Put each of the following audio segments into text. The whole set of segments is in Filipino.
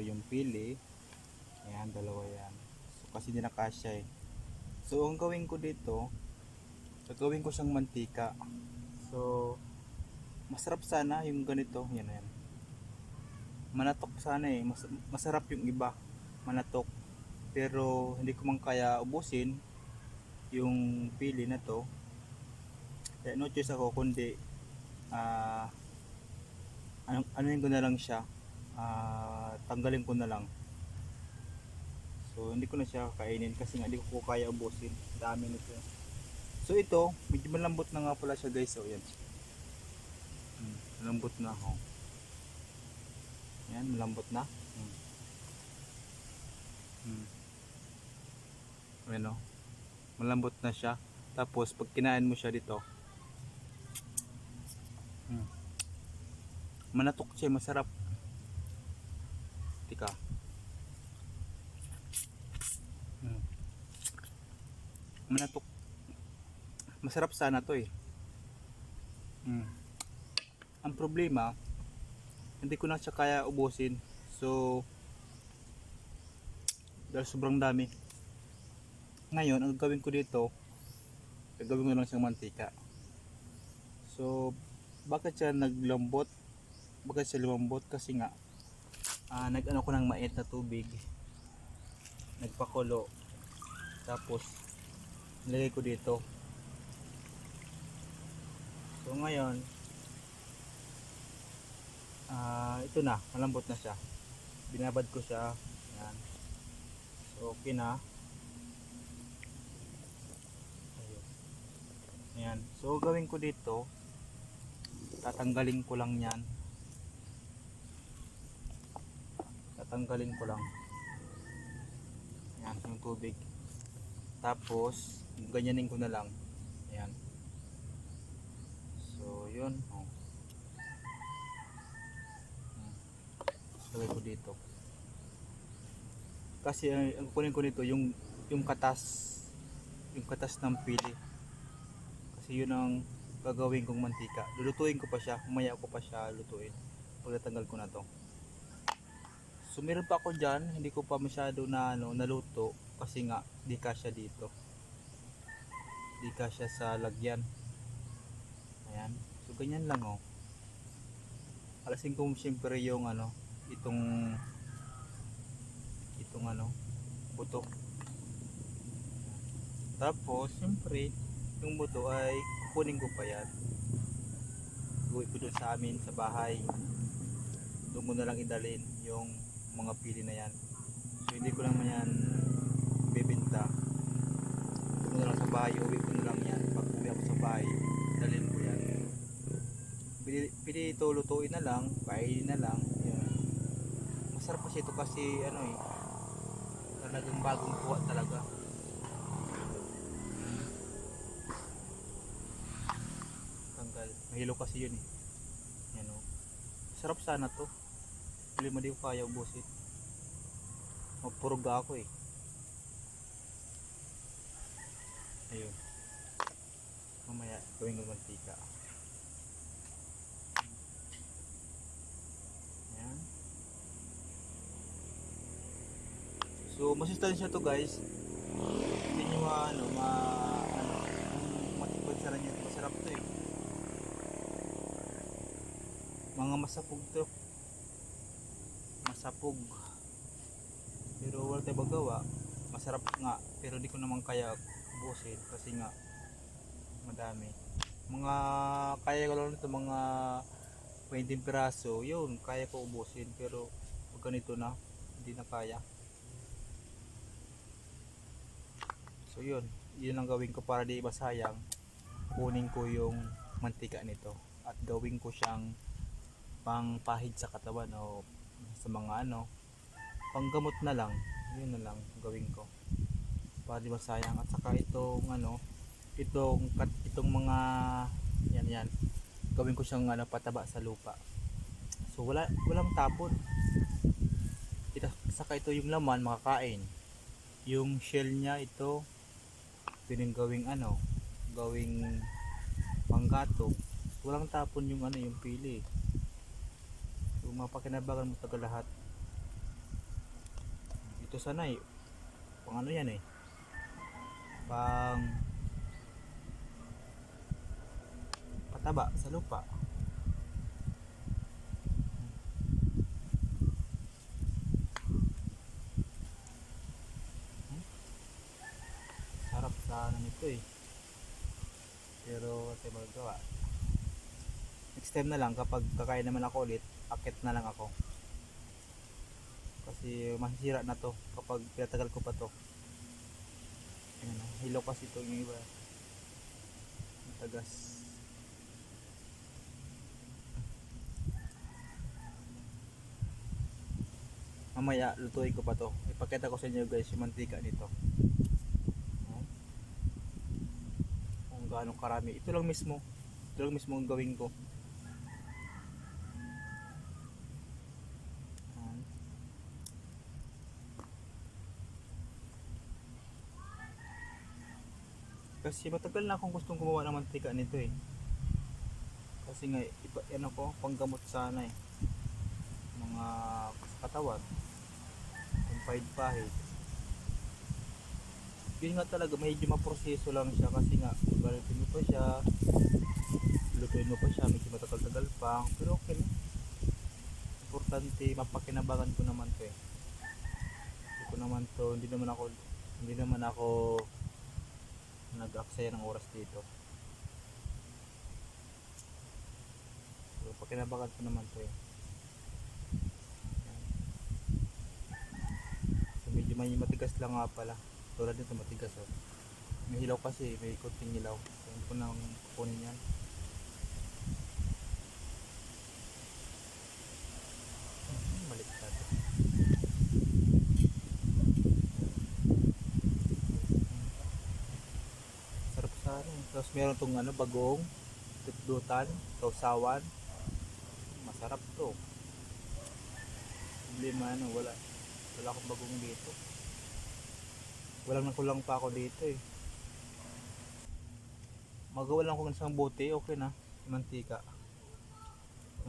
ito yung pili. Ayan, dalawa yan. So, kasi hindi nakasya eh. So, ang gawin ko dito, gagawin ko siyang mantika. So, masarap sana yung ganito. Yan, yan. Manatok sana eh. Mas, masarap yung iba. Manatok. Pero, hindi ko man kaya ubusin yung pili na to. Kaya no choice ako kundi ah ano, ano ko na lang siya ah tanggalin ko na lang so hindi ko na siya kainin kasi nga hindi ko kaya ubusin dami nito so ito medyo malambot na nga pala siya guys so yan hmm, malambot na ho yan malambot na hmm. Hmm. Ayan o. malambot na siya tapos pag kinain mo siya dito Hmm. Manatok siya, masarap. Tika. Hmm. Manatok. Masarap sana to eh. Hmm. Ang problema, hindi ko na siya kaya ubusin. So, dahil sobrang dami. Ngayon, ang gagawin ko dito, gagawin ko lang siyang mantika. So, bakit siya naglambot? Bakit siya lumambot? Kasi nga, ah, nag-ano ko ng mait na tubig. Nagpakulo. Tapos, nilagay ko dito. So, ngayon, ah, ito na, malambot na siya. Binabad ko siya. Yan. So, okay na. Ayun. Ayan. So, gawin ko dito, tatanggalin ko lang yan tatanggalin ko lang. Yan yung tubig. Tapos ganyanin ko na lang. Yan so yun. Oh. Lagay ko dito. Kasi ang kunin ko nito yung yung katas. Yung katas ng pili. Kasi yun ang gagawin kong mantika. Lulutuin ko pa siya, umaya ko pa siya lutuin. Pagtatanggal ko na to. So meron pa ako dyan, hindi ko pa masyado na ano, naluto kasi nga di kasya dito. Di kasya sa lagyan. Ayan. So ganyan lang oh. Alasin ko siyempre yung ano, itong itong ano, buto. Tapos, siyempre, yung buto ay kukunin ko pa yan uwi ko doon sa amin sa bahay doon ko na lang idalin yung mga pili na yan so hindi ko naman yan bibenta doon ko na lang sa bahay uwi ko na lang yan pag uwi ako sa bahay dalhin ko yan pili, ito lutuin na lang kainin na lang yan. masarap kasi ito kasi ano eh talagang bagong kuha talaga tanggal. Mahilo kasi yun eh. Yan o. Sarap sana to. Pili mo di ko kaya ubusin. Mapuruga ako eh. Ayun. Mamaya gawin ko mantika. Yan. So, masustansya to guys. Hindi nyo ano, ma, ano, matipad sa niya. Masarap to eh mga masapog to masapog. Pero wala tayo magawa. Masarap nga pero di ko naman kaya ubusin kasi nga madami. Mga kaya ko lang ito mga 20 piraso yun kaya ko ubusin pero pag ganito na hindi na kaya. So yun. Yun ang gawin ko para di masayang kunin ko yung mantika nito at gawin ko siyang pang pahid sa katawan o sa mga ano panggamot na lang yun na lang gawin ko. Para di masayang. At saka itong ano itong kat, itong mga yan yan. Gawin ko siyang ano pataba sa lupa. So wala walang tapon. Ito, saka ito yung laman makakain. Yung shell niya ito pining gawing ano gawing panggato walang tapon yung ano yung pili So, mapakinabangan mo taga lahat. sanay. Pang ano yan eh. Pang pataba sa lupa. Hmm? Sarap sana nito eh. Pero kasi magagawa. Next time na lang kapag kakain naman ako ulit, akit na lang ako. Kasi masisira na to kapag pinatagal ko pa to. Ayan, hilaw ito yung iba. Ang tagas. Mamaya lutuin ko pa to. Ipakita ko sa inyo guys yung mantika nito. Kung gaano karami. Ito lang mismo. Ito lang mismo ang gawin ko. Ayan. Kasi matagal na akong gustong gumawa ng mantika nito eh. Kasi nga, iba, ano ko, panggamot sana eh. Mga katawan. Yung pahid-pahid. Yun nga talaga, medyo maproseso lang siya kasi nga, galitin mo pa siya, lutuin mo pa siya, medyo matagal-tagal pa. Pero okay lang. Importante, mapakinabangan ko naman to eh. Hindi ko naman to, hindi naman ako, hindi naman ako nag-aksaya ng oras dito. So, pakinabangan ko naman to eh. So, medyo may matigas lang nga pala. Tulad nito matigas oh. May hilaw kasi, may kunting hilaw. So, hindi ko nang kukunin yan. Hmm, Baliktad. Sarap sa ano. Tapos meron tong ano, bagong, tutdutan, sausawan. Masarap to. Problema ano, wala. Wala akong bagong dito. Walang nakulang pa ako dito eh. Magawa lang ko ng isang bote, okay na. Mantika.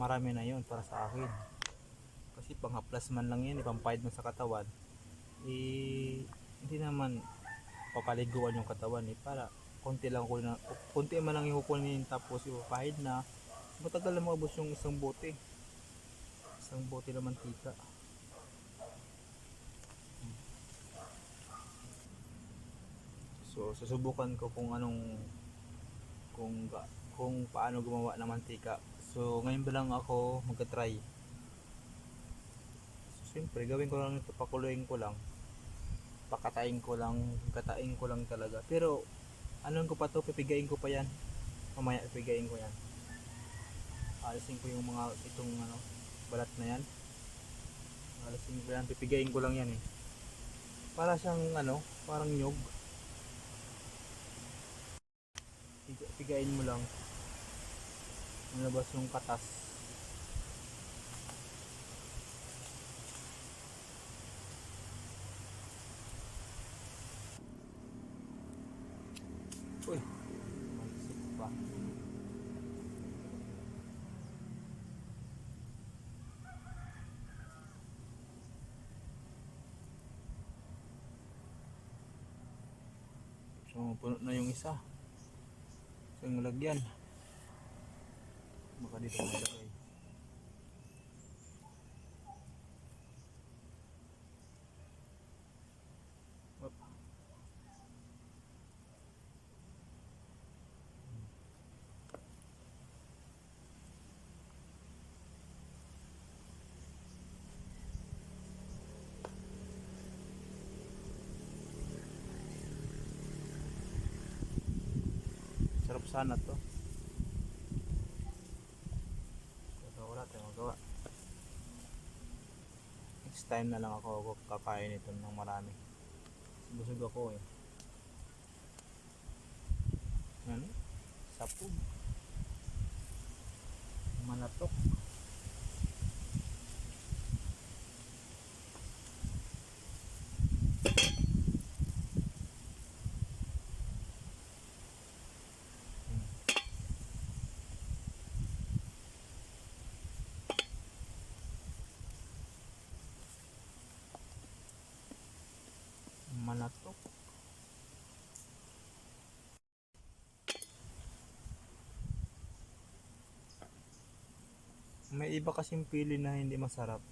Marami na yun para sa akin. Kasi pang haplas man lang yan, ipampahid man sa katawan. Eh, hindi naman papaliguan yung katawan eh. Para konti lang ko na, konti man lang ihukunin tapos ipapahid na. Matagal na maubos yung isang bote. Isang bote na mantika. So, susubukan ko kung anong kung kung paano gumawa ng mantika. So, ngayon ba lang ako magka-try. So, siyempre, gawin ko lang ito, pakuluin ko lang. Pakatayin ko lang, katain ko lang talaga. Pero, anong ko pa to, pipigain ko pa yan. Mamaya, pipigain ko yan. Alisin ko yung mga, itong ano, balat na yan. Alisin ko yan, pipigain ko lang yan eh. Para siyang ano, parang nyog. Piga- pigain mo lang malabas yung katas so puno na yung isa So yung lagyan. Baka dito. Op. Sarap sana to. Pero wala tayong magawa. Next time na lang ako kakain ito ng marami. Busog ako eh. Ano? Sapog. Manatok. Manatok. May iba kasing pili na hindi masarap.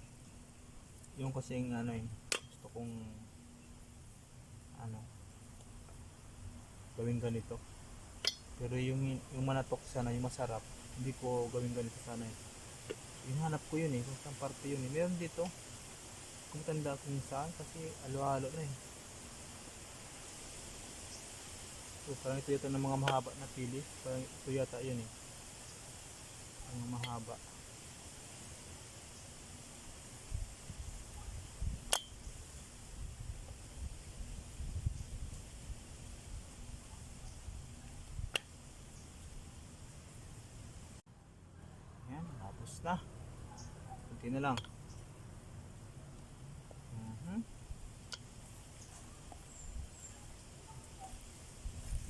Yung kasing ano yun, gusto kong ano gawin ganito. Pero yung yung manatok sana yung masarap, hindi ko gawin ganito sana eh. Hinahanap ko yun eh, kung saan parte yun eh. Meron dito. Kung tanda kung saan kasi alo-alo na eh. So, parang ito yata ng mga mahaba na pili. Parang ito yata yun eh. Ang mahaba. Yan, tapos na. Kunti na lang. Mhm.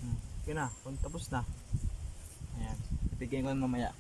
Hmm, Okay na, tapos na. Ayan, bibigyan ko mamaya.